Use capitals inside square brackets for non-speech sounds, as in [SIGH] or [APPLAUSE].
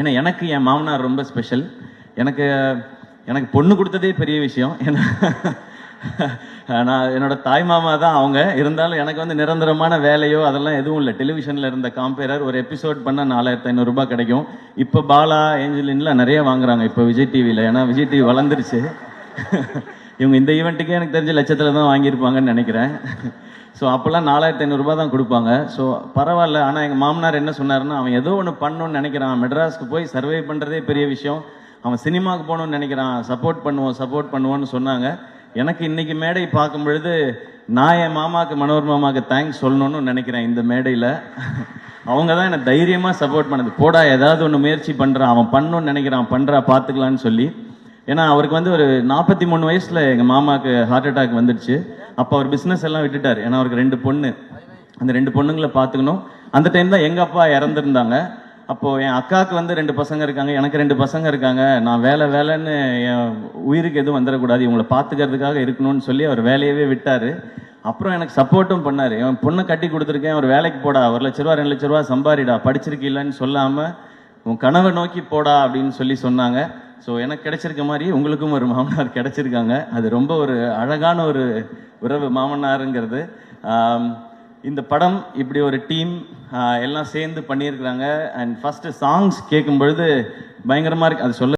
ஏன்னா எனக்கு என் மாமனார் ரொம்ப ஸ்பெஷல் எனக்கு எனக்கு பொண்ணு கொடுத்ததே பெரிய விஷயம். ஏன்னா நான் என்னோட தாய் மாமா தான் அவங்க. இருந்தாலும் எனக்கு வந்து நிரந்தரமான வேலையோ அதெல்லாம் எதுவும் இல்லை. டெலிவிஷனில் இருந்த காம்பேரர் ஒரு எபிசோட் பண்ணால் நாலாயிரத்து ஐநூறுரூபா கிடைக்கும். இப்போ பாலா ஏஞ்சலின்லாம் நிறைய வாங்குறாங்க. இப்போ விஜய் டிவியில் ஏன்னா விஜய் டிவி வளர்ந்துருச்சு. [LAUGHS] இவங்க இந்த ஈவெண்ட்டுக்கே எனக்கு தெரிஞ்ச லட்சத்தில் தான் வாங்கியிருப்பாங்கன்னு நினைக்கிறேன். ஸோ அப்போல்லாம் நாலாயிரத்தி ஐநூறுரூபா தான் கொடுப்பாங்க. ஸோ பரவாயில்ல. ஆனால் எங்கள் மாமனார் என்ன சொன்னார்னா அவன் ஏதோ ஒன்று பண்ணணும்னு நினைக்கிறான். மெட்ராஸ்க்கு போய் சர்வே பண்ணுறதே பெரிய விஷயம். அவன் சினிமாவுக்கு போகணும்னு நினைக்கிறான். சப்போர்ட் பண்ணுவோம் சப்போர்ட் பண்ணுவோன்னு சொன்னாங்க. எனக்கு இன்னைக்கு மேடை பார்க்கும் பொழுது நான் என் மாமாவுக்கு மனோர் மாமாவுக்கு தேங்க்ஸ் சொல்லணும்னு நினைக்கிறேன் இந்த மேடையில். அவங்க தான் என்னை தைரியமாக சப்போர்ட் பண்ணது. போடா ஏதாவது ஒன்று முயற்சி பண்ணுறான் அவன் பண்ணணும்னு நினைக்கிறான். பண்ணுறா பார்த்துக்கலான்னு சொல்லி. ஏன்னா அவருக்கு வந்து ஒரு நாற்பத்தி மூணு வயசில் எங்கள் மாமாவுக்கு ஹார்ட் அட்டாக் வந்துடுச்சு. அப்போ அவர் பிஸ்னஸ் எல்லாம் விட்டுட்டார். ஏன்னா அவருக்கு ரெண்டு பொண்ணு. அந்த ரெண்டு பொண்ணுங்களை பார்த்துக்கணும். அந்த டைம் தான் எங்கள் அப்பா இறந்துருந்தாங்க. அப்போது என் அக்காவுக்கு வந்து ரெண்டு பசங்க இருக்காங்க. எனக்கு ரெண்டு பசங்க இருக்காங்க. நான் வேலை வேலைன்னு என் உயிருக்கு எதுவும் வந்துடக்கூடாது. இவங்களை பார்த்துக்கிறதுக்காக இருக்கணும்னு சொல்லி அவர் வேலையவே விட்டார். அப்புறம் எனக்கு சப்போர்ட்டும் பண்ணார். என் பொண்ணை கட்டி கொடுத்துருக்கேன். ஒரு வேலைக்கு போடா. ஒரு லட்ச ரூபா ரெண்டு லட்ச ரூபா சம்பாரிடா. படிச்சிருக்கீங்களான்னு சொல்லாமல் உன் கனவை நோக்கி போடா அப்படின்னு சொல்லி சொன்னாங்க. ஸோ எனக்கு கிடைச்சிருக்க மாதிரி உங்களுக்கும் ஒரு மாமனார் கிடைச்சிருக்காங்க. அது ரொம்ப ஒரு அழகான ஒரு உறவு மாமனாருங்கிறது. இந்த படம் இப்படி ஒரு டீம் எல்லாம் சேர்ந்து பண்ணியிருக்கிறாங்க. அண்ட் ஃபர்ஸ்ட் சாங்ஸ் கேட்கும் பொழுது பயங்கரமா இருக்கு. அது சொல்ல